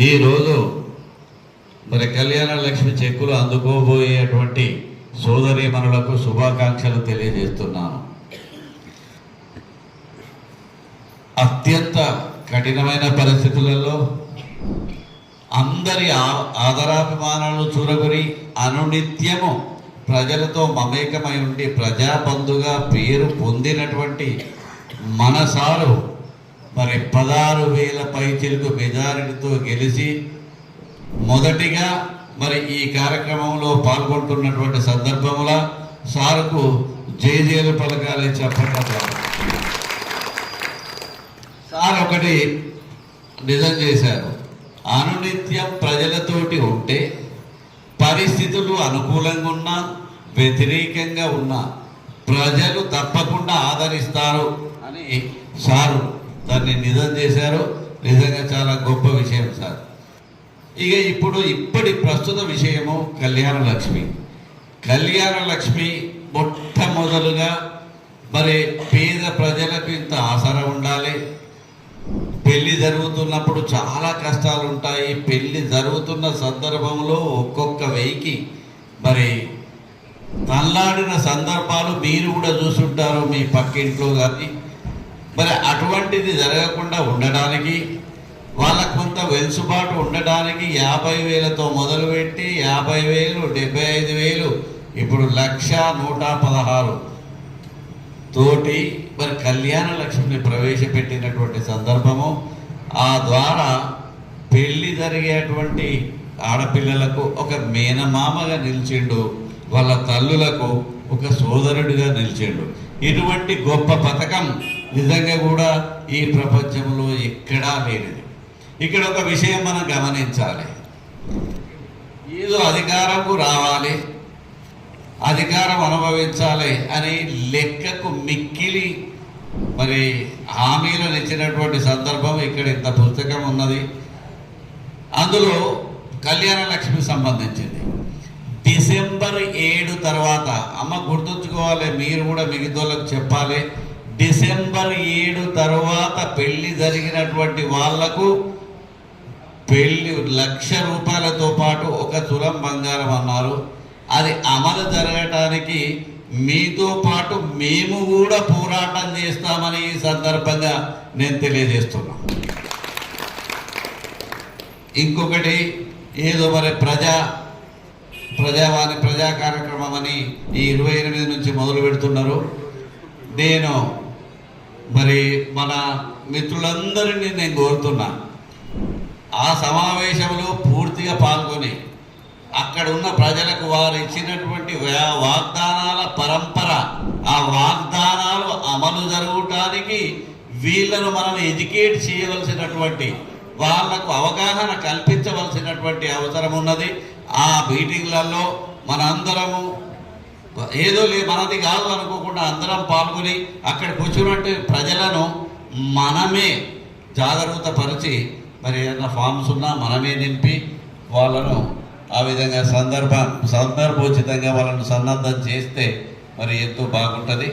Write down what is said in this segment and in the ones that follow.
ఈరోజు మరి కళ్యాణ లక్ష్మి చెక్కులు అందుకోబోయేటువంటి సోదరీమణులకు శుభాకాంక్షలు తెలియజేస్తున్నాను. అత్యంత కఠినమైన పరిస్థితులలో అందరి ఆ- ఆదరాభిమానాలు చూరగొని అనునిత్యము ప్రజలతో మమేకమై ఉండి ప్రజాబంధుగా పేరు పొందినటువంటి మనసారు మరి పదహారు వేల పైచిలకు మెజారిటీతో గెలిచి మొదటిగా మరి ఈ కార్యక్రమంలో పాల్గొంటున్నటువంటి సందర్భంలో సార్కు జయజయలు పలకాలి చెప్పండి సార్ ఒకటి నిజం చేశారు. అనునిత్యం ప్రజలతోటి ఉంటే పరిస్థితులు అనుకూలంగా ఉన్నా వ్యతిరేకంగా ఉన్నా ప్రజలు తప్పకుండా ఆదరిస్తారు అని సారు దాన్ని నిజం చేశారు. నిజంగా చాలా గొప్ప విషయం సార్. ఇక ఇప్పుడు ఇప్పటి ప్రస్తుత విషయము కళ్యాణ లక్ష్మి. కళ్యాణ లక్ష్మి మొట్టమొదలుగా మరి పేద ప్రజలకు ఇంత ఆసరా ఉండాలి. పెళ్ళి జరుగుతున్నప్పుడు చాలా కష్టాలు ఉంటాయి పెళ్ళి జరుగుతున్న సందర్భంలో ఒక్కొక్క వెయ్యికి మరి తల్లాడిన సందర్భాలు మీరు కూడా చూసుంటారు మీ పక్కింట్లో కానీ మరి అటువంటిది జరగకుండా ఉండడానికి వాళ్ళ కొంత వెలుసుబాటు ఉండడానికి యాభై వేలతో మొదలుపెట్టి యాభై వేలు డెబ్బై ఐదు వేలు ఇప్పుడు లక్ష నూట పదహారు తోటి మరి కళ్యాణ లక్ష్మిని ప్రవేశపెట్టినటువంటి సందర్భము ఆ ద్వారా పెళ్ళి జరిగేటువంటి ఆడపిల్లలకు ఒక మేనమామగా నిలిచిండు వాళ్ళ తల్లులకు ఒక సోదరుడిగా నిలిచిండు. ఇటువంటి గొప్ప పథకం నిజంగా కూడా ఈ ప్రపంచంలో ఎక్కడా లేనిది. ఇక్కడ ఒక విషయం మనం గమనించాలి. ఏదో అధికారంకు రావాలి అధికారం అనుభవించాలి అని లెక్కకు మిక్కిలి మరి హామీలను ఇచ్చినటువంటి సందర్భం ఇక్కడ ఇంత పుస్తకం ఉన్నది. అందులో కళ్యాణ లక్ష్మి సంబంధించింది. డిసెంబర్ ఏడు తర్వాత అమ్మ గుర్తుంచుకోవాలి మీరు కూడా మిగతాలకు చెప్పాలి. డిసెంబర్ ఏడు తర్వాత పెళ్ళి జరిగినటువంటి వాళ్ళకు పెళ్ళి లక్ష రూపాయలతో పాటు ఒక తులం బంగారం అన్నారు. అది అమలు జరగటానికి మీతో పాటు మేము కూడా పోరాటం చేస్తామని ఈ సందర్భంగా నేను తెలియజేస్తున్నా. ఇంకొకటి ఏదో మరి ప్రజా ప్రజావాణి ప్రజా కార్యక్రమం అని ఈ ఇరవై ఎనిమిది నుంచి మొదలు పెడుతున్నారు. నేను మరి మన మిత్రులందరినీ నేను కోరుతున్నా. ఆ సమావేశంలో పూర్తిగా పాల్గొని అక్కడ ఉన్న ప్రజలకు వారు ఇచ్చినటువంటి వాగ్దానాల పరంపర ఆ వాగ్దానాలు అమలు జరగటానికి వీళ్ళను మనం ఎడ్యుకేట్ చేయవలసినటువంటి వాళ్ళకు అవగాహన కల్పించవలసినటువంటి అవసరం ఉన్నది ఆ మీటింగ్లలో మనందరము ఏదో లే మనది కాదు అనుకోకుండా అందరం పాల్గొని అక్కడ కూర్చున్నట్టు ప్రజలను మనమే జాగ్రత్త పరిచి మరి ఏదైనా ఫామ్స్ ఉన్నా మనమే నింపి వాళ్ళను ఆ విధంగా సందర్భ సందర్భోచితంగా వాళ్ళను సన్నద్ధం చేస్తే మరి ఎంతో బాగుంటుంది.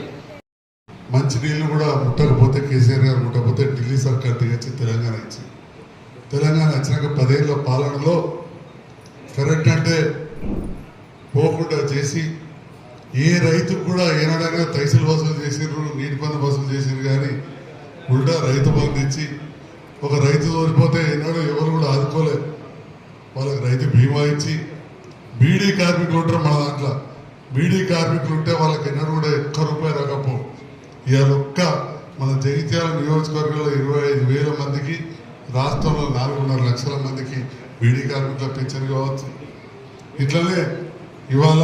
మంచినీళ్ళు కూడా ముట్టకపోతే కేసీఆర్ గారు ముట్టకపోతే ఢిల్లీ సర్కార్ దిగొచ్చి తెలంగాణ ఇచ్చి. తెలంగాణ వచ్చినాక పదేళ్ళ పాలనలో కరెక్ట్ అంటే పోకుండా చేసి ఏ రైతుకు కూడా ఏనాడైనా తైసలు వసూలు చేసిండ్రు నీటి పన్ను వసూలు చేసిండ్రు కానీ ఉల్టా రైతు బంధు ఇచ్చి ఒక రైతు తోలిపోతే ఏనాడు ఎవరు కూడా ఆదుకోలేదు వాళ్ళకి రైతు బీమా ఇచ్చి బీడీ కార్మికులు ఉంటారు మన దాంట్లో. బీడీ కార్మికులు ఉంటే వాళ్ళకి ఎన్నడూ కూడా ఒక్క రూపాయి రాకపో ఇవాళ ఒక్క మన జగిత్యాల నియోజకవర్గంలో ఇరవై ఐదు వేల మందికి రాష్ట్రంలో నాలుగున్నర లక్షల మందికి బీడీ కార్మికుల పెన్షన్ కావచ్చు. ఇట్లనే ఇవాళ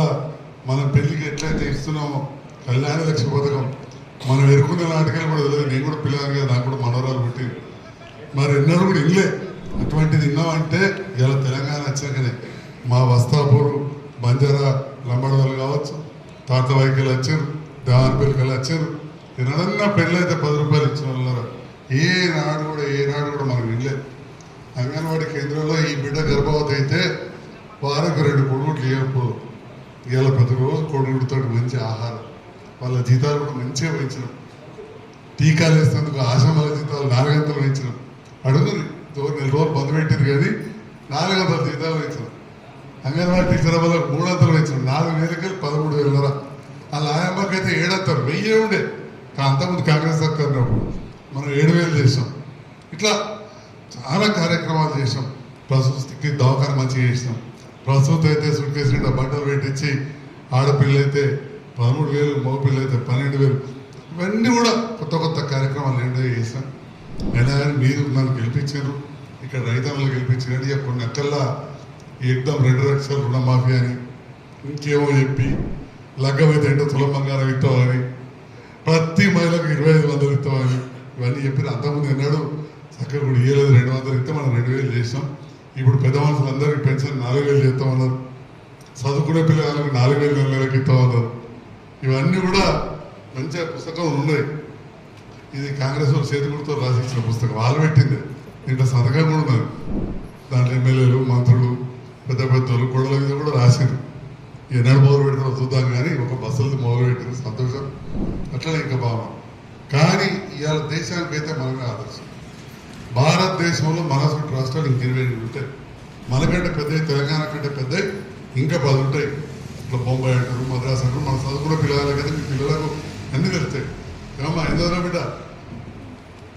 మనం పెళ్ళికి ఎట్లయితే ఇస్తున్నామో కళ్యాణ లక్ష్య పథకం మనం ఎరుకున్న నాటకాలు కూడా తెలియదు. నేను కూడా పిల్లలు కదా నాకు కూడా మనవరాలు పెట్టి. మరి ఎన్నడూ కూడా ఇల్లే. అటువంటిది ఇన్నామంటే ఇలా తెలంగాణ వచ్చాకనే మా వస్తాపూర్ బంజారా లంబడవాళ్ళు కావచ్చు తాత వైకలు వచ్చారు దేవాన్పల్లికలు వచ్చారు. ఎన్నడన్నా పెళ్ళైతే పది రూపాయలు ఇచ్చిన వాళ్ళు ఏ నాడు కూడా ఏ నాడు కూడా మనకు వినలేదు అంగన్వాడీ కేంద్రంలో ఈ బిడ్డ గర్భవతి అయితే వారికి రెండు కొడుకులు ఇవ్వకపోదు ఇవాళ ప్రతిరోజు కొడుకుడితో మంచి ఆహారం. వాళ్ళ జీతాలు కూడా మంచిగా పెంచినాం. టీకాలు వేసినందుకు ఆశ్రమాల జీతాలు నాలుగంతలు పెంచినాం. అడుగుని నెల రోజులు బంద్ పెట్టారు కానీ నాలుగు వందల జీతాలు పెంచినాం. అంగన్వాడీ టీచర్ వాళ్ళకి మూడు వందలు నాలుగు వేలకి పదమూడు వేలన్నర. వాళ్ళ ఆయమ్మకి అయితే ఏడంతారు వెయ్యే ఉండే. అంతకుముందు కాంగ్రెస్ సర్కార్ మనం ఏడు వేలు చేసాం ఇట్లా చాలా కార్యక్రమాలు చేసాం ప్రసూతికి దవాఖాన మంచిగా చేసినాం. ప్రస్తుతం అయితే సుట్ కేసు నిండా బట్టలు పెట్టించి ఆడపిల్ల అయితే పదమూడు వేలు మగపిల్ల అయితే పన్నెండు వేలు. ఇవన్నీ కూడా కొత్త కొత్త కార్యక్రమాలు ఏంటో చేసాం అయినా కానీ మీరు నన్ను గెలిపించారు. ఇక్కడ రైతన్నలు గెలిపించినట్టు ఇక కొన్ని అక్కల్లా ఎగ్దాం రెండు లక్షల రుణమాఫీ అని ఇంకేమో చెప్పి లగ్గమైతే ఏంటో తులం బంగారం ఇస్తామని ప్రతి మహిళకు ఇరవై ఐదు వందలు ఇస్తామని ఇవన్నీ చెప్పిన అంతకుముందు ఎన్నాడు చక్కగా కూడా ఇవ్వలేదు రెండు వందలు ఇస్తే మనం రెండు వేలు చేసాం ఇప్పుడు పెద్ద మనుషులందరికీ పెన్షన్ నాలుగు వేలు చేస్తామన్నారు చదువుకునే పిల్లలకు నాలుగు వేలు నెల నెలకి ఇస్తామన్నారు ఇవన్నీ కూడా మంచిగా పుస్తకాలు ఉన్నాయి. ఇది కాంగ్రెస్ వాళ్ళు చేతికుడితో రాసిచ్చిన పుస్తకం. వాళ్ళు పెట్టింది. దీంట్లో సంతకం కూడా దాంట్లో ఎమ్మెల్యేలు మంత్రులు పెద్ద పెద్దలు గొడవల మీద కూడా రాసింది. ఎన్నడు మొదలు పెడతారో చూద్దాం కానీ ఒక బస్సులది మొదలు పెట్టింది సంతోషం. అట్లనే ఇంకా భావన కానీ ఇవాళ దేశానికి అయితే మనమే ఆదర్శం. భారతదేశంలో మహారాష్ట్ర రాష్ట్రాలు ఇంక ఇరవై ఎనిమిది ఉంటాయి. మనకంటే పెద్దవి తెలంగాణ కంటే పెద్దవి ఇంకా పది ఉంటాయి. ఇట్లా బొంబాయి అంటారు మద్రాసు అంటారు మన చదువుకున్న పిల్లలకైతే మీ పిల్లలకు ఎందుకు వెళ్తాయి ఏమమ్మా ఎందుకు బిడ్డ?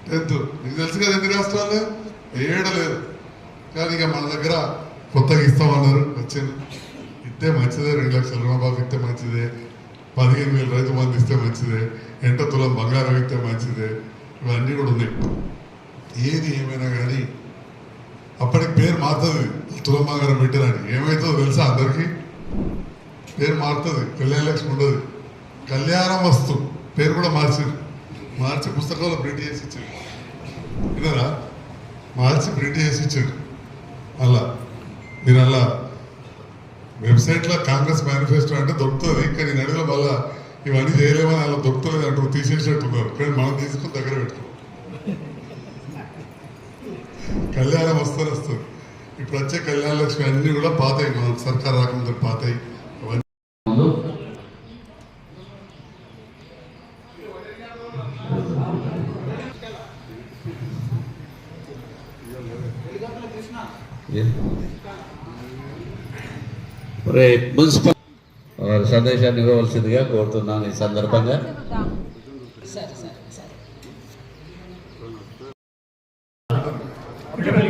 టెన్త్. నీకు తెలుసు కదా ఎన్ని రాష్ట్రాలు? ఏడలేదు కానీ ఇక మన దగ్గర కొత్తగా ఇస్తామన్నారు వచ్చింది. ఇస్తే మంచిదే రెండు లక్షల రుణమాఫీ ఇస్తే మంచిదే. పదిహేను వేలు రైతు మంది ఇస్తే మంచిదే. ఎంట తులం బంగారం ఇస్తే మంచిదే. ఇవన్నీ కూడా ఉన్నాయి. ఏది ఏమైనా కానీ. అప్పటికి పేరు మారుతుంది. తులమ్మ గారు పెట్టినని ఏమవుతుందో తెలుసా అందరికీ? పేరు మారుతుంది. కళ్యాణ లక్ష్మి ఉండదు. కళ్యాణం వస్తు పేరు కూడా మార్చింది. మార్చి పుస్తకంలో ప్రింట్ చేసి ఇచ్చారు. విన్నారా? మార్చి ప్రింట్ చేసి ఇచ్చారు. అలా. నేను అలా. వెబ్సైట్లో కాంగ్రెస్ మేనిఫెస్టో అంటే దొరుకుతుంది. కానీ నేను అడిగిన మళ్ళా ఇవన్నీ చేయలేమని అలా దొరుకుతుంది అంటూ తీసేసినట్టున్నారు. కానీ మనం తీసుకుని దగ్గర పెట్టుకోవాలి కళ్యాణం వస్తుంది వస్తుంది ఇప్పుడు వచ్చే కళ్యాణ లక్ష్మి అన్ని కూడా పాతాయి. మనం సర్కార్ రాకముందు పాతాయి. మున్సిపల్ సందేశాన్ని ఇవ్వవలసిందిగా కోరుతున్నాను ఈ సందర్భంగా సరే సరే సరే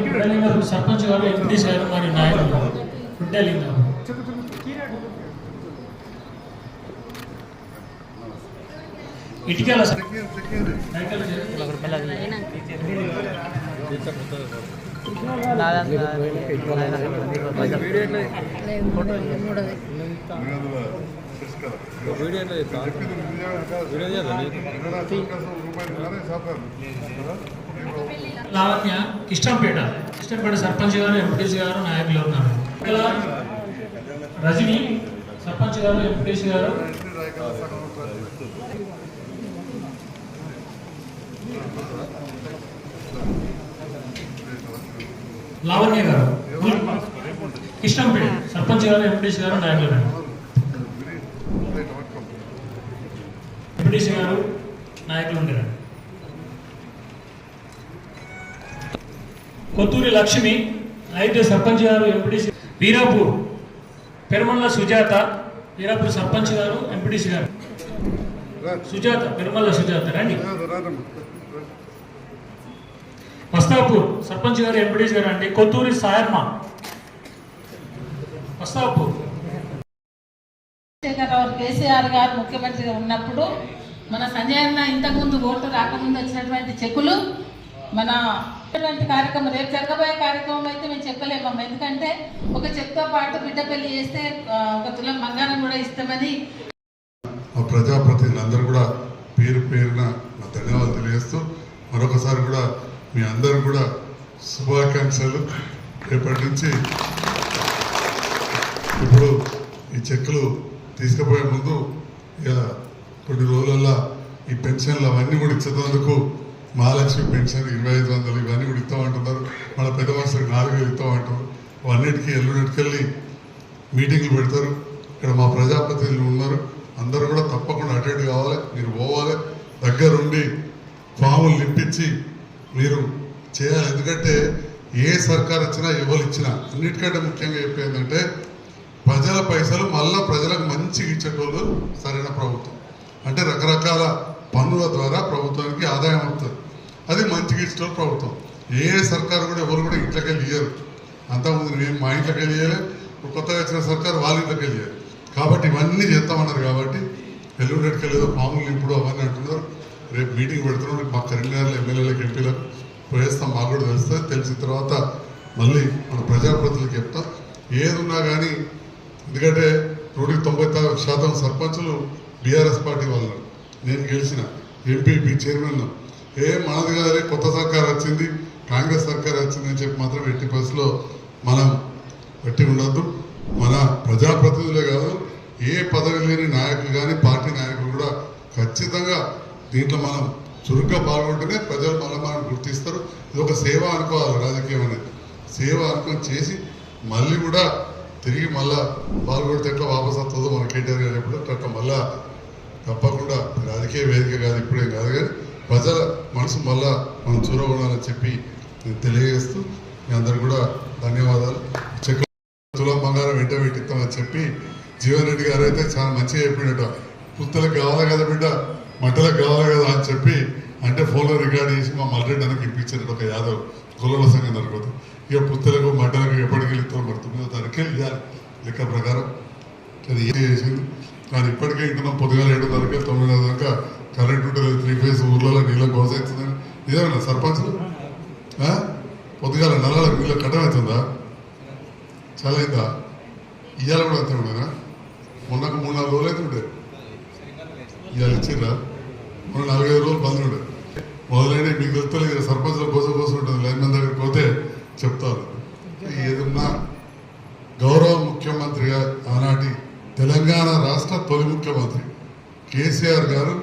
గుడ్డలింగారు సర్పంచ్ గారు ఎంపీటీసీ గారు మరి నాయకులు. గుడ్డలింగారు ఇటుకల సర్- నాయకులు చేరు. లావణ్య కిష్టంపేట. కిష్టంపేట సర్పంచ్ గారు ఎంపీటీసీ గారు నాయకులు ఉన్నారు. రజని సర్పంచ్ గారు ఎంపీటీసీ గారు. లావణ్య గారు. కిష్టంపేట సర్పంచ్ గారు ఎంపీటీసీ గారు నాయకులు ఉన్నారు. ఎంపీటీసీ గారు నాయకులు ఉండేవారు కొత్తూరి లక్ష్మి అయితే సర్పంచ్ గారు ఎంపీడీసీ వీరాపూర్ పెరుమల్ల సుజాత వీరాపూర్ సర్పంచ్ గారు ఎంపీడీసీ గారు. సుజాత పెరుమల్ల సుజాత రండి. వస్తాపూర్ సర్పంచ్ గారు ఎంపీడీసీ గారు అండి కొత్తూరి సాయర్మ. వస్తాపూర్. చంద్రశేఖరరావు కేసీఆర్ గారు ముఖ్యమంత్రిగా ఉన్నప్పుడు మన సంజయ్ అన్న ఇంతకుముందు ఓటు రాకముందు వచ్చినటువంటి చెక్కులు మన ఇటువంటి కార్యక్రమం రేపు జరగబోయే కార్యక్రమం అయితే మేము చెప్పలేమమ్మ. ఎందుకంటే ఒక చెక్తో పాటు బిడ్డ పెళ్ళి చేస్తే ఒక తులం బంగారం కూడా ఇస్తామని. మా ప్రజాప్రతినిధులందరూ కూడా పేరు పేరున నా ధన్యవాదాలు తెలియజేస్తూ మరొకసారి కూడా మీ అందరూ కూడా శుభాకాంక్షలు. రేపటి నుంచి ఇప్పుడు ఈ చెక్కులు తీసుకుపోయే ముందు ఇక కొన్ని రోజులల్లో ఈ పెన్షన్లు అవన్నీ కూడా ఇచ్చేందుకు మహాలక్ష్మి పెన్షన్ ఇరవై ఐదు వందలు ఇవన్నీ కూడా ఇస్తామంటున్నారు మన పెద్ద మనుషులకు నాలుగు వేలు ఇస్తామంటారు అవన్నిటికీ ఎల్లుండికెళ్ళి మీటింగ్లు పెడతారు. ఇక్కడ మా ప్రజాప్రతినిధులు ఉన్నారు. అందరూ కూడా తప్పకుండా అటెండ్ కావాలి. మీరు పోవాలి. దగ్గరుండి ఫాములు నింపించి మీరు చేయాలి. ఎందుకంటే ఏ సర్కార్ వచ్చినా ఎవరు ఇచ్చినా అన్నిటికంటే ముఖ్యంగా చెప్పేందంటే ప్రజల పైసలు మళ్ళీ ప్రజలకు మంచిగా ఇచ్చేటోళ్ళు సరైన ప్రభుత్వం. అంటే రకరకాల పన్నుల ద్వారా ప్రభుత్వానికి ఆదాయం వస్తుంది. అది మంచిగా ఇచ్చేటోళ్ళు ప్రభుత్వం. ఏ సర్కారు కూడా ఎవరు కూడా ఇంట్లోకి వెళ్ళి ఇయ్యరు. అంతకుముందు మేము మా ఇంట్లోకి వెళ్ళి కొత్తగా వచ్చిన సర్కారు వాళ్ళ ఇంట్లోకి వెళ్ళి కాబట్టి ఇవన్నీ చేస్తామన్నారు కాబట్టి ఎల్లుండికి వెళ్ళేదో పాములు ఇప్పుడు అవన్నీ అంటున్నారు. రేపు మీటింగ్ పెడుతున్నాం మా కరీంనగర్లో ఎమ్మెల్యేలకు ఎంపీలకు పోయేస్తాం మాకు కూడా తెలుస్తుంది. తెలిసిన తర్వాత మళ్ళీ మన ప్రజాప్రతినిధులకు చెప్తాం. ఏది ఉన్నా కానీ ఎందుకంటే నూటికి తొంభై శాతం సర్పంచులు బీఆర్ఎస్ పార్టీ వాళ్ళు నేను గెలిచిన ఎంపీపీ చైర్మన్ ఏ మనది కాదే కొత్త సర్కార్ వచ్చింది కాంగ్రెస్ సర్కార్ వచ్చింది అని చెప్పి మాత్రం ఎట్టి పరిస్థితిలో మనం పెట్టి ఉండద్దు. మన ప్రజాప్రతినిధులే కాదు ఏ పదవి లేని నాయకులు కానీ పార్టీ నాయకులు కూడా ఖచ్చితంగా దీంట్లో మనం చురుగ్గా పాల్గొంటేనే ప్రజలు మనం మనం గుర్తిస్తారు. ఇది ఒక సేవ అనుకోవాలి రాజకీయం అనేది. సేవ అనుకొని చేసి మళ్ళీ కూడా తిరిగి మళ్ళా పాల్గొడితే ఎట్లా వాపస్ వస్తుందో మన కేటీఆర్ గారు ఎప్పుడు అట్లా మళ్ళా తప్పకుండా రాజకీయ వేదిక కాదు ఇప్పుడేం కాదు కానీ ప్రజల మనసు మళ్ళా మనం చూరగొనాలని చెప్పి నేను తెలియజేస్తూ మీ అందరు కూడా ధన్యవాదాలు. చెక్క తులం బంగారం వెంట పెట్టిస్తామని చెప్పి జీవన్ రెడ్డి గారు అయితే చాలా మంచిగా చెప్పిండట పుత్తలకు కావాలి కదా బిడ్డ మంటలకు కావాలి కదా అని చెప్పి అంటే ఫోన్లో రికార్డ్ చేసి మా మల్లరెడ్డి అనకి ఇప్పించారు ఒక యాదవ్ కులంలో సంఘం అనుకోదు ఇక పుత్తలకు మంటలకు ఎప్పటికి వెళ్తాం మరి తొమ్మిదో తారీఖు ఇవ్వాలి లెక్క ప్రకారం అది ఏం చేసింది. కానీ ఇప్పటికే ఇంటున్నాం పొద్దుగా ఏడు తారీఖు తొమ్మిదో దాకా కరెంట్ ఉంటుంది త్రీ ఫేస్ ఊర్లలో నీళ్ళ గోసవుతుందని ఇదేమన్నా సర్పంచ్ పొద్దుగాల నల్లాలకు నీళ్ళ కట్టమవుతుందా చాలా అయిందా ఇవాళ కూడా అంతే ఉండేనా? మొన్నకు మూడు నాలుగు రోజులు అయితే ఉండే ఇవాళ ఇచ్చిర్రా మొన్న నాలుగైదు రోజులు బంద్ ఉండే మొదలైన మీకు తెలుస్తలేదు సర్పంచ్ల కోసం కోసం ఉంటుంది. లైన్ మన దగ్గరికి పోతే చెప్తారు. ఏదన్నా గౌరవ ముఖ్యమంత్రిగా ఆనాటి తెలంగాణ రాష్ట్ర తొలి ముఖ్యమంత్రి కేసీఆర్ గారు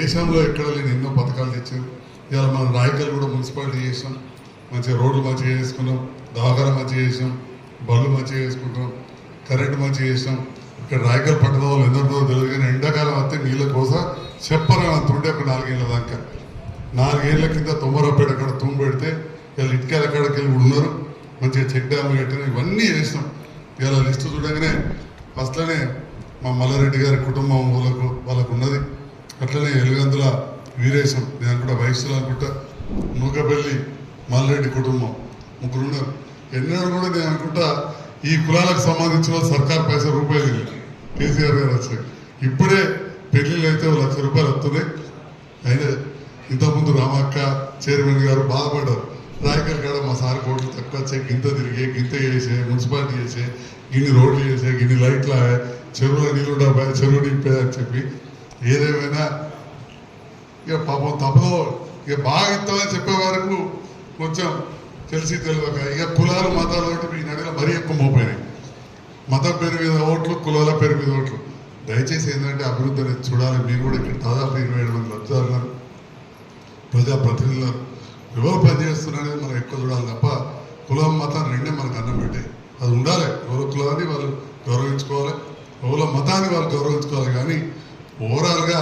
దేశంలో ఎక్కడ లేని ఎన్నో పథకాలు తెచ్చారు. ఇవాళ మనం రాయకల్ కూడా మున్సిపాలిటీ చేసాం. మంచిగా రోడ్లు మంచిగా చేసుకున్నాం. దవాఖాన మంచిగా చేసాం. బళ్ళు మంచిగా చేసుకుంటాం కరెంటు మంచిగా చేసాం. ఇక్కడ రాయకల్ పట్టణ వాళ్ళు ఎందరితో తెలియదు కానీ ఎండాకాలం వస్తే నీళ్ళ కోసం చెప్పరా అంత ఉండే ఒక నాలుగేళ్ళ దాకా. నాలుగేళ్ళ కింద తొమ్మరపేట అక్కడ తుమ్ము పెడితే వీళ్ళు ఇటుకల అక్కడికి వెళ్ళి ఉన్నారు. మంచిగా చెక్ డ్యామ్లు కట్టిన. ఇవన్నీ చేసినాం. ఇవాళ లిస్టు చూడగానే ఫస్ట్లోనే మా మల్లారెడ్డి గారి కుటుంబం వాళ్ళకు వాళ్ళకు ఉన్నది. అట్లనే ఎలుగందుల వీరేశం నేను కూడా వయసులో అనుకుంటా నూకపల్లి మల్లారెడ్డి కుటుంబం ముగ్గురు ఉన్నారు ఎన్నడూ కూడా నేను అనుకుంటా ఈ కులాలకు సంబంధించిన సర్కార్ పైసా రూపాయలు కేసీఆర్ గారు వచ్చాయి ఇప్పుడే పెళ్ళిళ్ళు అయితే లక్ష రూపాయలు వస్తున్నాయి. అయినా ఇంతకుముందు రామక్క చైర్మన్ గారు బాధపడ్డారు. రాయకల్ కాడ మా సార్ కోట్లు తక్కువ వచ్చాయి గింత తిరిగే గింత చేసే మున్సిపాలిటీ చేసే గిన్ని రోడ్లు చేసే గిన్ని లైట్లు చెరువుల నీళ్ళు డబ్బా చెరువు నింపే అని చెప్పి ఏదేమైనా ఇక పాపం తప్పదో ఇక బాగా ఇస్తామని చెప్పే వరకు కొంచెం తెలిసి తెలియక ఇక కులాలు మతాలు ఒకటి ఈ నడిలో మరీ ఎక్కువ మోపోయినాయి మతం పేరు మీద ఓట్లు కులాల పేరు మీద ఓట్లు. దయచేసి ఏంటంటే అభివృద్ధి అనేది చూడాలి. మీరు కూడా ఇక్కడ దాదాపు ఇరవై ఏడు మంది లబ్ధిదారులు ప్రజాప్రతినిధులు ఎవరు పనిచేస్తున్నారనేది మనం ఎక్కువ చూడాలి తప్ప కులం మతం రెండే మనకు అన్నం పెట్టాయి అది ఉండాలి. ఎవరు కులాన్ని వాళ్ళు గౌరవించుకోవాలి. ఎవరో మతాన్ని వాళ్ళు గౌరవించుకోవాలి. కానీ ఓవరాల్గా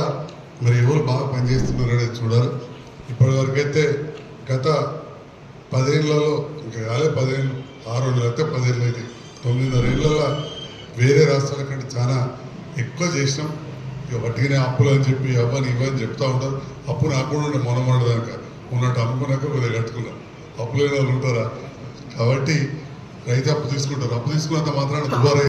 మరి ఎవరు బాగా పనిచేస్తున్నారు అనేది చూడాలి. ఇప్పటివరకైతే గత పదేళ్ళలో ఇంకా కాలే పదేళ్ళు ఆరు వందలు అయితే పదేళ్ళు అయితే తొమ్మిదిన్నర ఏళ్ళలో వేరే రాష్ట్రాల కంటే చాలా ఎక్కువ చేసినాం. ఇక వట్టిగానే అప్పులు అని చెప్పి అవ్వని ఇవ్వని చెప్తా ఉంటారు. అప్పు నాకు కూడా ఉండే మొన్న ఉన్నట్టు అమ్ముకున్నాక కొద్దిగా కట్టుకున్నాం. అప్పులు లేని వాళ్ళు ఉంటారా? కాబట్టి రైతు అప్పు తీసుకుంటారు. అప్పు తీసుకున్నంత మాత్రాన దుబారా